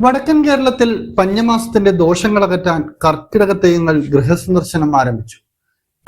വടക്കൻ കേരളത്തിൽ പഞ്ഞമാസത്തിന്റെ ദോഷങ്ങൾ അകറ്റാൻ കർക്കിടക തെയ്യങ്ങൾ ഗൃഹസന്ദർശനം ആരംഭിച്ചു.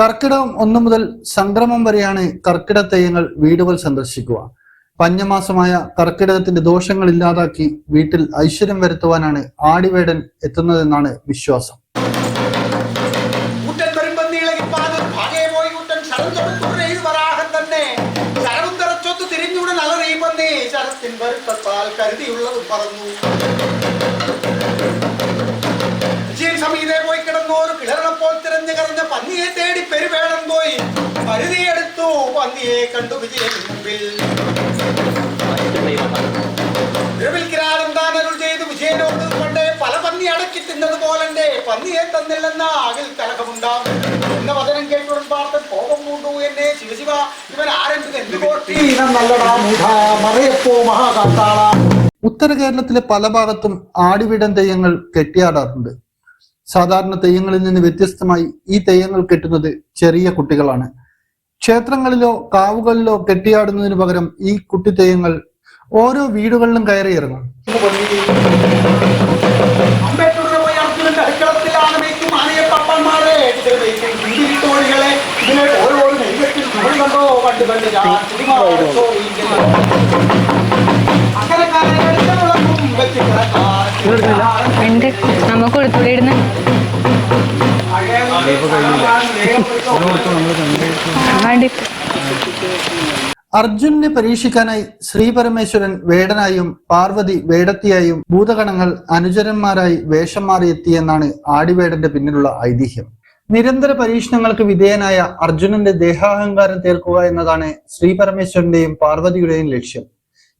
കർക്കിടകം ഒന്നു മുതൽ സംക്രമം വരെയാണ് കർക്കിടക തെയ്യങ്ങൾ വീടുകൾ സന്ദർശിക്കുക. പഞ്ഞമാസമായ കർക്കിടകത്തിന്റെ ദോഷങ്ങൾ ഇല്ലാതാക്കി വീട്ടിൽ ഐശ്വര്യം വരുത്തുവാനാണ് ആടിവേടൻ എത്തുന്നതെന്നാണ് വിശ്വാസം. അലറിയുമ്പന്നേ ശരത്തിൻ വരുത്തത്താൽ കരുതിയുള്ളത് വിജയൻ സമീതേ പോയി കിടന്നോരു കിളറപ്പോൾ തിരഞ്ഞു കറഞ്ഞ പന്നിയെ തേടി പെരുവേണം പോയി. കരുതിയെടുത്തു പന്നിയെ കണ്ടു വിജയൻ മുമ്പിൽ. നിലവിൽ കിരാടം അരുൾ വിജയനോട് കൊണ്ടേ പല പന്നി അടക്കി തിന്നത് പോലണ്ടേ. പന്നിയെ തന്നില്ലെന്ന ആകിൽ കലഹമുണ്ടാകും എന്ന വചനം കേട്ടുടൻ പാർത്ത് കോപം മൂണ്ടു. എന്നെ ശിവശിവ ഉത്തര കേരളത്തിലെ പല ഭാഗത്തും ആടിവിടൻ തെയ്യങ്ങൾ കെട്ടിയാടാറുണ്ട്. സാധാരണ തെയ്യങ്ങളിൽ നിന്ന് വ്യത്യസ്തമായി ഈ തെയ്യങ്ങൾ കെട്ടുന്നത് ചെറിയ കുട്ടികളാണ്. ക്ഷേത്രങ്ങളിലോ കാവുകളിലോ കെട്ടിയാടുന്നതിന് പകരം ഈ കുട്ടി തെയ്യങ്ങൾ ഓരോ വീടുകളിലും കയറി ഇറങ്ങും. ഉണ്ട് നമുക്ക് കൊടുത്തൂടെ അർജുനെ പരീക്ഷിക്കാനായി ശ്രീ പരമേശ്വരൻ വേടനായും പാർവതി വേടത്തിയായും ഭൂതഗണങ്ങൾ അനുചരന്മാരായി വേഷം മാറിയെത്തിയെന്നാണ് ആടിവേടന്റെ പിന്നിലുള്ള ഐതിഹ്യം. നിരന്തര പരീക്ഷണങ്ങൾക്ക് വിധേയനായ അർജുനന്റെ ദേഹാഹങ്കാരം തീർക്കുക എന്നതാണ് ശ്രീ പരമേശ്വരന്റെയും പാർവതിയുടെയും ലക്ഷ്യം.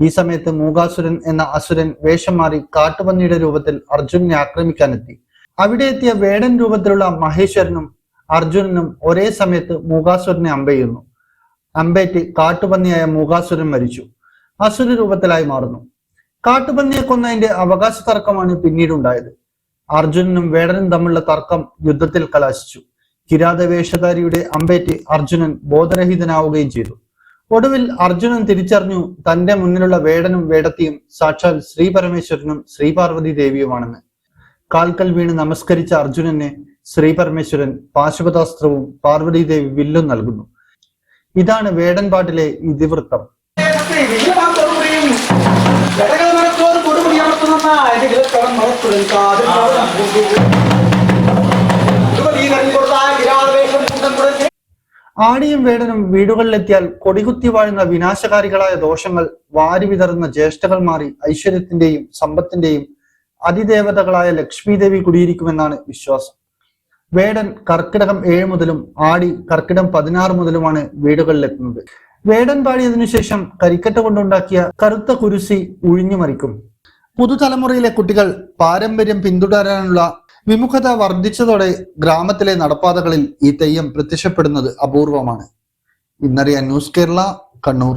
ഈ സമയത്ത് മൂകാസുരൻ എന്ന അസുരൻ വേഷം മാറി കാട്ടുപന്നിയുടെ രൂപത്തിൽ അർജുനനെ ആക്രമിക്കാനെത്തി. അവിടെ എത്തിയ വേടൻ രൂപത്തിലുള്ള മഹേശ്വരനും അർജുനനും ഒരേ സമയത്ത് മൂകാസുരനെ അമ്പെയ്യുന്നു. അമ്പേറ്റ് കാട്ടുപന്നിയായ മൂകാസുരൻ മരിച്ചു. അസുര രൂപത്തിലായി മാറുന്നു. കാട്ടുപന്നിയെ കൊന്നതിന്റെ അവകാശ തർക്കമാണ് പിന്നീട് ഉണ്ടായത് അർജുനനും വേടനും തമ്മിലുള്ള തർക്കം യുദ്ധത്തിൽ കലാശിച്ചു. കിരാത വേഷധാരിയുടെ അമ്പേറ്റ് അർജുനൻ ബോധരഹിതനാവുകയും ചെയ്തു. ഒടുവിൽ അർജുനൻ തിരിച്ചറിഞ്ഞു തന്റെ മുന്നിലുള്ള വേടനും വേടത്തിയും സാക്ഷാൽ ശ്രീ പരമേശ്വരനും ശ്രീ പാർവതി ദേവിയുമാണെന്ന്. കാൽക്കൽ വീണ് നമസ്കരിച്ച അർജുനനെ ശ്രീ പരമേശ്വരൻ പാശുപതാസ്ത്രവും പാർവതി ദേവി വില്ലും നൽകുന്നു. ഇതാണ് വേടൻ പാട്ടിലെ ഇതിവൃത്തം. ആടിയും വേടനും വീടുകളിലെത്തിയാൽ കൊടികുത്തി വാഴുന്ന വിനാശകാരികളായ ദോഷങ്ങൾ വാരി വിതറുന്ന ജ്യേഷ്ഠകൾ മാറി ഐശ്വര്യത്തിന്റെയും സമ്പത്തിന്റെയും അതിദേവതകളായ ലക്ഷ്മി ദേവി കുടിയിരിക്കുമെന്നാണ് വിശ്വാസം. വേടൻ കർക്കിടകം ഏഴ് മുതലും ആടി കർക്കിടം പതിനാറ് മുതലുമാണ് വീടുകളിലെത്തുന്നത്. വേടൻ പാടിയതിനു ശേഷം കരിക്കട്ട കൊണ്ടുണ്ടാക്കിയ കറുത്ത കുരുസി ഉഴിഞ്ഞുമറിക്കും പുതുതലമുറയിലെ കുട്ടികൾ പാരമ്പര്യം പിന്തുടരാനുള്ള വിമുഖത വർദ്ധിച്ചതോടെ ഗ്രാമത്തിലെ നടപ്പാതകളിൽ ഈ തെയ്യം പ്രത്യക്ഷപ്പെടുന്നത് അപൂർവമാണ്. ഇന്നറിയാൻ news Kerala Kannur.